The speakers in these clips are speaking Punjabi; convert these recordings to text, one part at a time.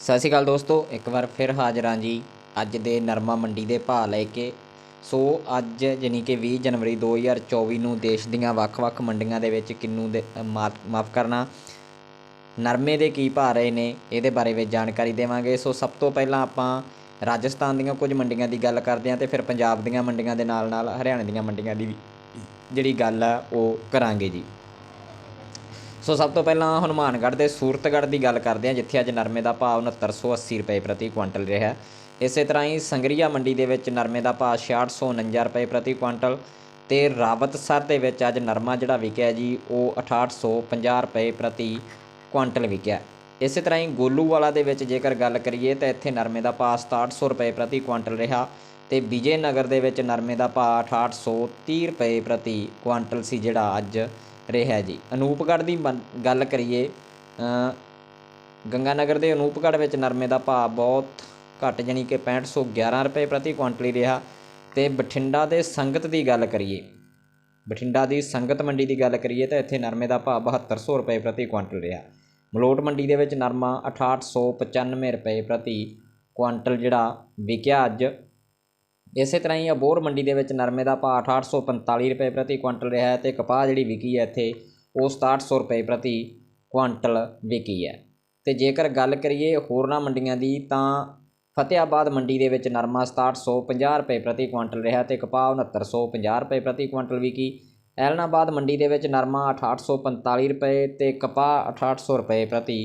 ਸਤਿ ਸ਼੍ਰੀ ਅਕਾਲ ਦੋਸਤੋ, ਇੱਕ ਵਾਰ ਫਿਰ ਹਾਜ਼ਰ ਹਾਂ ਜੀ ਅੱਜ ਦੇ ਨਰਮਾ ਮੰਡੀ ਦੇ ਭਾਅ ਲੈ ਕੇ। ਸੋ ਅੱਜ ਯਾਨੀ ਕਿ 20 ਜਨਵਰੀ 2024 ਨੂੰ ਦੇਸ਼ ਦੀਆਂ ਵੱਖ-ਵੱਖ ਮੰਡੀਆਂ ਦੇ ਵਿੱਚ ਕਿੰਨੂ ਦੇ ਮਾਫ ਕਰਨਾ। ਨਰਮੇ ਦੇ ਕੀ ਭਾਅ ਰਹੇ ਨੇ, ਇਹਦੇ ਬਾਰੇ ਵਿੱਚ ਜਾਣਕਾਰੀ ਦੇਵਾਂਗੇ। ਸੋ ਸਭ ਤੋਂ ਪਹਿਲਾਂ ਆਪਾਂ ਰਾਜਸਥਾਨ ਦੀਆਂ ਕੁਝ ਮੰਡੀਆਂ ਦੀ ਗੱਲ ਕਰਦੇ ਹਾਂ ਤੇ ਫਿਰ ਪੰਜਾਬ ਦੀਆਂ ਮੰਡੀਆਂ ਦੇ ਨਾਲ ਨਾਲ ਹਰਿਆਣਾ ਦੀਆਂ ਮੰਡੀਆਂ ਦੀ ਜਿਹੜੀ ਗੱਲ ਆ, ਉਹ ਕਰਾਂਗੇ ਜੀ। ਸੋ ਸਭ ਤੋਂ ਪਹਿਲਾਂ ਹਨੂਮਾਨਗੜ੍ਹ ਦੇ ਸੂਰਤਗੜ੍ਹ ਦੀ ਗੱਲ ਕਰਦੇ ਹਾਂ, ਜਿੱਥੇ ਅੱਜ ਨਰਮੇ ਦਾ ਭਾਅ 6980 ਰੁਪਏ ਪ੍ਰਤੀ ਕੁਇੰਟਲ ਰਿਹਾ ਇਸੇ ਤਰ੍ਹਾਂ ਹੀ ਸੰਗਰੀਆ ਮੰਡੀ ਦੇ ਵਿੱਚ ਨਰਮੇ ਦਾ ਭਾਅ 6649 ਰੁਪਏ ਪ੍ਰਤੀ ਕੁਇੰਟਲ ਤੇ ਰਾਵਤਸਰ ਦੇ ਵਿੱਚ ਅੱਜ ਨਰਮਾ ਜਿਹੜਾ ਵਿਕਿਆ ਜੀ, ਉਹ 6850 ਰੁਪਏ ਪ੍ਰਤੀ ਕੁਇੰਟਲ ਵਿਕਿਆ ਇਸੇ ਤਰ੍ਹਾਂ ਹੀ ਗੋਲੂਵਾਲਾ ਦੇ ਵਿੱਚ ਜੇਕਰ ਗੱਲ ਕਰੀਏ, ਤਾਂ ਇੱਥੇ ਨਰਮੇ ਦਾ ਭਾਅ 6700 ਰੁਪਏ ਪ੍ਰਤੀ ਕੁਇੰਟਲ ਰਿਹਾ ਤੇ ਵਿਜੇ ਨਗਰ ਦੇ ਵਿੱਚ ਨਰਮੇ ਦਾ ਭਾਅ 6830 ਰੁਪਏ ਪ੍ਰਤੀ ਕੁਇੰਟਲ ਸੀ, ਜਿਹੜਾ ਅੱਜ ਰਿਹਾ ਜੀ। ਅਨੂਪਗੜ੍ਹ ਦੀ ਬੰ- ਗੱਲ ਕਰੀਏ ਅ, ਗੰਗਾਨਗਰ ਦੇ ਅਨੂਪਗੜ੍ਹ ਵਿੱਚ ਨਰਮੇ ਦਾ ਭਾਅ ਬਹੁਤ ਘੱਟ ਜਾਣੀ ਕਿ 6511 ਰੁਪਏ ਪ੍ਰਤੀ ਕੁਇੰਟਲ ਰਿਹਾ। ਤੇ ਬਠਿੰਡਾ ਦੇ ਸੰਗਤ ਦੀ ਗੱਲ ਕਰੀਏ ਬਠਿੰਡਾ ਦੀ ਸੰਗਤ ਮੰਡੀ ਦੀ ਗੱਲ ਕਰੀਏ ਤਾਂ ਇੱਥੇ ਨਰਮੇ ਦਾ ਭਾਅ 7200 ਰੁਪਏ ਪ੍ਰਤੀ ਕੁਇੰਟਲ ਰਿਹਾ। ਮਲੋਟ ਮੰਡੀ ਦੇ ਵਿੱਚ ਨਰਮਾ 6895 ਰੁਪਏ ਪ੍ਰਤੀ ਕੁਇੰਟਲ ਜਿਹੜਾ ਵਿਕਿਆ ਅੱਜ ਇਸੇ ਤਰ੍ਹਾਂ ਹੀ ਅਬੋਹਰ ਮੰਡੀ ਦੇ ਵਿੱਚ ਨਰਮੇ ਦਾ ਭਾਅ 6845 ਰੁਪਏ ਪ੍ਰਤੀ ਕੁਇੰਟਲ ਰਿਹਾ ਹੈ ਤੇ ਕਪਾਹ ਜਿਹੜੀ ਵਿਕੀ ਹੈ ਇੱਥੇ, ਉਹ 6700 ਰੁਪਏ ਪ੍ਰਤੀ ਕੁਇੰਟਲ ਵਿਕੀ ਹੈ। ਤੇ ਜੇਕਰ ਗੱਲ ਕਰੀਏ ਹੋਰਨਾਂ ਮੰਡੀਆਂ ਦੀ, ਤਾਂ ਫਤਿਆਬਾਦ ਮੰਡੀ ਦੇ ਵਿੱਚ ਨਰਮਾ 6750 ਰੁਪਏ ਪ੍ਰਤੀ ਕੁਇੰਟਲ ਰਿਹਾ ਤੇ ਕਪਾਹ 6950 ਰੁਪਏ ਪ੍ਰਤੀ ਕੁਇੰਟਲ ਵਿਕੀ। ਐਲਨਾਬਾਦ ਮੰਡੀ ਦੇ ਵਿੱਚ ਨਰਮਾ 6845 ਰੁਪਏ ਤੇ ਕਪਾਹ 6800 ਰੁਪਏ ਪ੍ਰਤੀ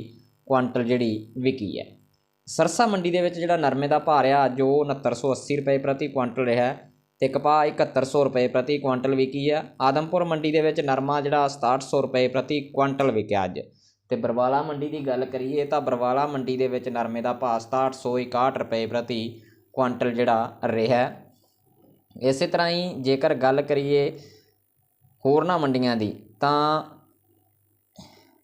ਕੁਇੰਟਲ ਜਿਹੜੀ ਵਿਕੀ ਹੈ। ਸਰਸਾ ਮੰਡੀ ਦੇ ਵਿੱਚ ਜਿਹੜਾ ਨਰਮੇ ਦਾ ਭਾਅ ਰਿਹਾ ਜੋ 6980 ਰੁਪਏ ਪ੍ਰਤੀ ਕੁਇੰਟਲ ਰਿਹਾ ਹੈ ਤੇ ਕਪਾਹ 7100 ਰੁਪਏ ਪ੍ਰਤੀ ਕੁਇੰਟਲ ਵਿਕੀ ਹੈ। ਆਦਮਪੁਰ ਮੰਡੀ ਦੇ ਵਿੱਚ ਨਰਮਾ ਜਿਹੜਾ 6700 ਰੁਪਏ ਪ੍ਰਤੀ ਕੁਇੰਟਲ ਵਿਕਿਆ ਅੱਜ। ਤੇ ਬਰਵਾਲਾ ਮੰਡੀ ਦੀ ਗੱਲ ਕਰੀਏ ਤਾਂ ਬਰਵਾਲਾ ਮੰਡੀ ਦੇ ਵਿੱਚ ਨਰਮੇ ਦਾ ਭਾਅ 6761 ਰੁਪਏ ਪ੍ਰਤੀ ਕੁਇੰਟਲ ਜਿਹੜਾ ਰਿਹਾ ਇਸੇ ਤਰ੍ਹਾਂ ਹੀ ਜੇਕਰ ਗੱਲ ਕਰੀਏ ਹੋਰਨਾਂ ਮੰਡੀਆਂ ਦੀ, ਤਾਂ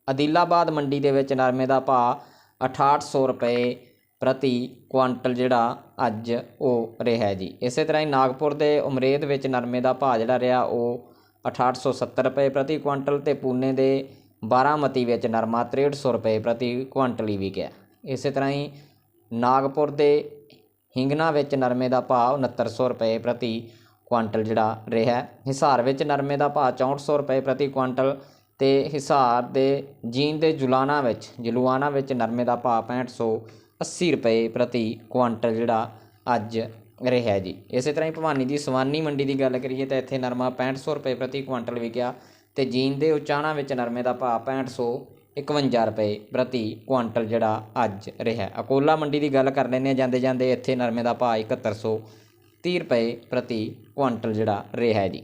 ਅਦੀਲਾਬਾਦ ਮੰਡੀ ਦੇ ਵਿੱਚ ਨਰਮੇ ਦਾ ਭਾਅ 6800 ਰੁਪਏ ਪ੍ਰਤੀ ਕੁਆਂਟਲ ਜਿਹੜਾ ਅੱਜ ਉਹ ਰਿਹਾ ਜੀ। ਇਸੇ ਤਰ੍ਹਾਂ ਹੀ ਨਾਗਪੁਰ ਦੇ ਉਮਰੇਦ ਵਿੱਚ ਨਰਮੇ ਦਾ ਭਾਅ ਜਿਹੜਾ ਰਿਹਾ ਉਹ 6870 ਰੁਪਏ ਪ੍ਰਤੀ ਕੁਇੰਟਲ ਤੇ ਪੂਨੇ ਦੇ ਬਾਰਾਮਤੀ ਵਿੱਚ ਨਰਮਾ 6300 ਰੁਪਏ ਪ੍ਰਤੀ ਕੁਇੰਟਲ ਹੀ ਵਿਕਿਆ। ਇਸੇ ਤਰ੍ਹਾਂ ਹੀ ਨਾਗਪੁਰ ਦੇ ਹਿੰਗਨਾ ਵਿੱਚ ਨਰਮੇ ਦਾ ਭਾਅ 6900 ਰੁਪਏ ਪ੍ਰਤੀ ਕੁਆਂਟਲ ਜਿਹੜਾ ਰਿਹਾ ਹਿਸਾਰ ਵਿੱਚ ਨਰਮੇ ਦਾ ਭਾਅ 6400 ਰੁਪਏ ਪ੍ਰਤੀ ਕੁਆਂਟਲ ਤੇ ਹਿਸਾਰ ਦੇ ਜੀਨ ਦੇ ਜੁਲਾਨਾ ਵਿੱਚ ਜਲੂਆਨਾ ਵਿੱਚ ਨਰਮੇ ਦਾ ਭਾਅ 6580 ਰੁਪਏ ਪ੍ਰਤੀ ਕੁਆਂਟਲ ਜਿਹੜਾ ਅੱਜ ਰਿਹਾ ਜੀ। ਇਸੇ ਤਰ੍ਹਾਂ ਹੀ ਭਵਾਨੀ ਦੀ ਸਵਾਨੀ ਮੰਡੀ ਦੀ ਗੱਲ ਕਰੀਏ ਤਾਂ ਇੱਥੇ ਨਰਮਾ 6500 ਰੁਪਏ ਪ੍ਰਤੀ ਕੁਆਂਟਲ ਵਿਕਿਆ ਤੇ ਜੀਂਦ ਦੇ ਉਚਾਣਾ ਵਿੱਚ ਨਰਮੇ ਦਾ ਭਾਅ 6551 ਰੁਪਏ ਪ੍ਰਤੀ ਕੁਆਂਟਲ ਜਿਹੜਾ ਅੱਜ ਰਿਹਾ। ਅਕੋਲਾ ਮੰਡੀ ਦੀ ਗੱਲ ਕਰ ਲੈਂਦੇ ਹਾਂ ਜਾਂਦੇ ਜਾਂਦੇ ਇੱਥੇ ਨਰਮੇ ਦਾ ਭਾਅ 7130 ਰੁਪਏ ਪ੍ਰਤੀ ਕੁਆਂਟਲ ਜਿਹੜਾ ਰਿਹਾ ਜੀ।